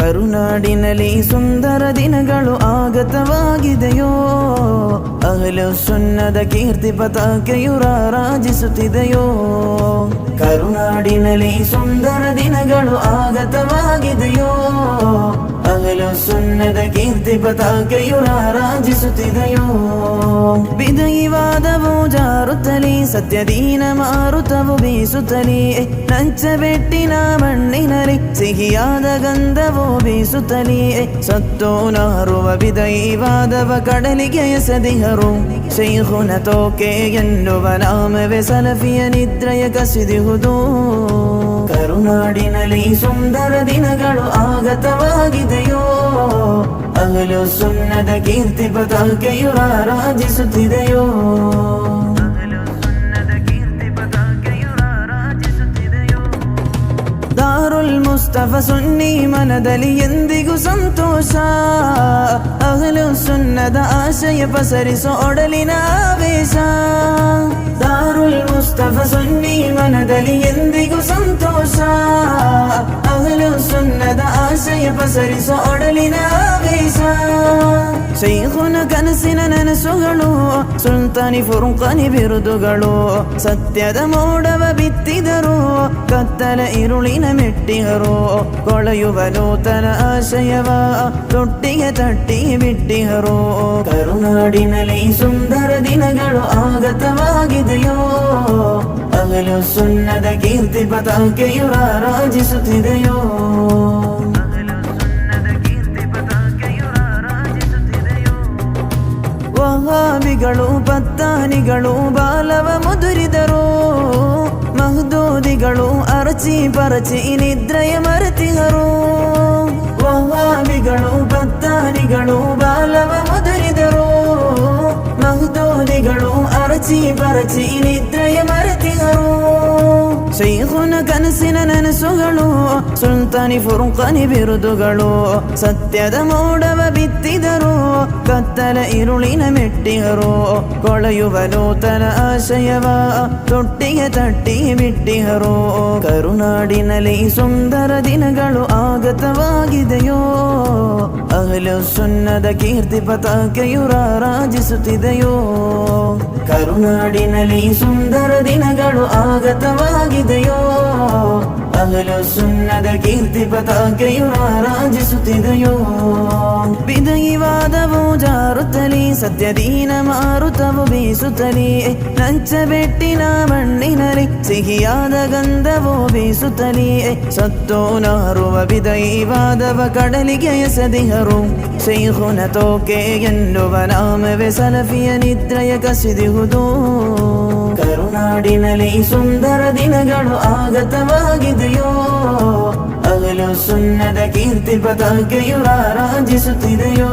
ಕರುನಾಡಿನಲ್ಲಿ ಸುಂದರ ದಿನಗಳು ಆಗತವಾಗಿದೆಯೋ? ಅಹಲು ಸುನ್ನದ ಕೀರ್ತಿ ಪತಾಕೆಯು ರಾರಾಜಿಸುತ್ತಿದೆಯೋ? ಕರುನಾಡಿನಲ್ಲಿ ಸುಂದರ ದಿನಗಳು ಆಗತವಾಗಿದೆಯೋ? ಸುನ್ನದ ಕೀರ್ತಿ ಪತಾಕೆಯು ರಾರಾಜಿಸುತ್ತಿದೆಯೋ? ವಿದಯಿವಾದವು ಜಾರುತ್ತಲೇ, ಸತ್ಯದೀನ ಮಾರುತವು ಬೀಸುತ್ತಲೇ. ನಂಚ ಬೆಟ್ಟಿನ ಮಣ್ಣಿನಲ್ಲಿ ಸಿಹಿಯಾದ ಗಂಧವು ಬೀಸುತ್ತಲೇ. ಸತ್ತೋ ನಾರುವ ವಿದಯಿವಾದವ ಕಡಲಿಗೆ ಎಸದಿಹರು. ಶೈಹುನ ತೋಕೆ ಎನ್ನುವ ನಾಮವೇ ಸಲಫಿಯ ನಿದ್ರೆಯ ಕಸಿದಿಹುದು. ಕರುನಾಡಿನಲ್ಲಿ ಸುಂದರ ದಿನಗಳು ಆಗತವಾಗಿದೆಯೋ? ಅಗಲು ಸುನ್ನದ ಕೀರ್ತಿ ಪತಾಕೆಯು ರಾರಾಜಿಸುತ್ತಿದೆಯೋ ದಾರುಲ್ ಮುಸ್ತಫ ಸುನ್ನಿ ಮನದಲ್ಲಿ ಎಂದಿಗೂ ಸಂತೋಷ ಅಹಲು ಸುನ್ನದ ಆಶಯ ಪಸರಿಸೋ ಒಡಲಿನ ಆವೇಶ ದಾರುಲ್ ಮುಸ್ತಫ ಸುನ್ನಿ ಮನದಲ್ಲಿ ಎಂದಿಗೂ ಸಂತೋಷ ಅಹಲು ಆಶಯ ಪಸರಿಸೋ ಒಡಲಿನ ಆವೇಶ ಕನಸಿನ ನನಸುಗಳು ಸುಲ್ತಾನಿ ಫುರುಕನಿ ಬಿರುದುಗಳು ಸತ್ಯದ ಮೋಡವ ಬಿತ್ತಿದರು ಕತ್ತಲ ಇರುಳಿನ ಮೆಟ್ಟಿಹರು ಕೊಳೆಯುವ ನೂತನ ಆಶಯವ ತೊಟ್ಟಿಗೆ ತಟ್ಟಿ ಬಿಟ್ಟಿಹರು ಕರುನಾಡಿನಲ್ಲಿ ಸುಂದರ ದಿನಗಳು ಆಗತವಾಗಿದೆಯೋ ಅಗಲು ಸುನ್ನದ ಕೀರ್ತಿ ಪತಾಕೆಯು ರಾರಾಜಿಸುತ್ತಿದೆಯೋ ವಹಾಬಿಗಳು ಪತ್ತಾನಿಗಳು ಬಾಲವ ಮುದುರಿದರು ಮಹದೂದಿಗಳು ಅರಚಿ ಪರಚಿ ನಿದ್ರೆಯ ಮರೆತಿಹರು ವಹಾಬಿಗಳು ಪತ್ತಾನಿಗಳು ಬಾಲವ ಮುದುರಿದರು ಮಹದೂದಿಗಳು ಅರಚಿ ಪರಚಿ ನಿದ್ರೆಯ ಕನಸಿನ ನನಸುಗಳು, ಸುಲ್ತಾನಿ ಫುರುಕನಿ ಬಿರುದುಗಳು. ಸತ್ಯದ ಮೋಡವ ಬಿತ್ತಿದರು, ಕತ್ತಲ ಇರುಳಿನ ಮೆಟ್ಟಿಗರು. ಕೊಳೆಯುವ ನೂತನ ಆಶಯವ ತೊಟ್ಟಿಗೆ ತಟ್ಟಿ ಬಿಟ್ಟಿಹರು ಕರುನಾಡಿನಲ್ಲಿ ಸುಂದರ ದಿನಗಳು ಆಗತವಾಗಿದೆಯೋ ಅಹಲು ಸುನ್ನದ ಕೀರ್ತಿ ಪತಾಕೆಯು ರಾರಾಜಿಸುತ್ತಿದೆಯೋ? ಕರುನಾಡಿನಲ್ಲಿ ಸುಂದರ ದಿನಗಳು ಆಗತವಾಗಿದೆಯೋ? ಅಗಲು ಸುನ್ನದ ಕೀರ್ತಿ ಪತಾಕೆಯು ರಾರಾಜಿಸುತ್ತಿದೆಯೋ? ವಿದಯಿವಾದವು ಜಾರುತ್ತಲೇ ಸತ್ಯದೀನ ಮಾರುತವು ಬೀಸುತ್ತಲೇ ನಂಚ ಬೆಟ್ಟಿನ ಮಣ್ಣಿನಲ್ಲಿ ಸಿಹಿಯಾದ ಗಂಧವು ಬೀಸುತ್ತಲೇ ಸತ್ತೋ ನಾರುವ ವಿದಯಿವಾದವ ಕಡಲಿಗೆ ಎಸೆದಿಹರು ಶೈಖುನ ತೋಕೆ ಎನ್ನುವ ನಾಮವೇ ಸಲಫಿಯ ನಿದ್ರೆಯ ಕಸಿದಿಹುದು ಕರುನಾಡಿನಲ್ಲಿ ಸುಂದರ ದಿನಗಳು ಆಗತವಾಗಿದೆಯೋ ಅಗಲು ಸುನ್ನದ ಕೀರ್ತಿ ಪತಾಕೆಯು ರಾರಾಜಿಸುತ್ತಿದೆಯೋ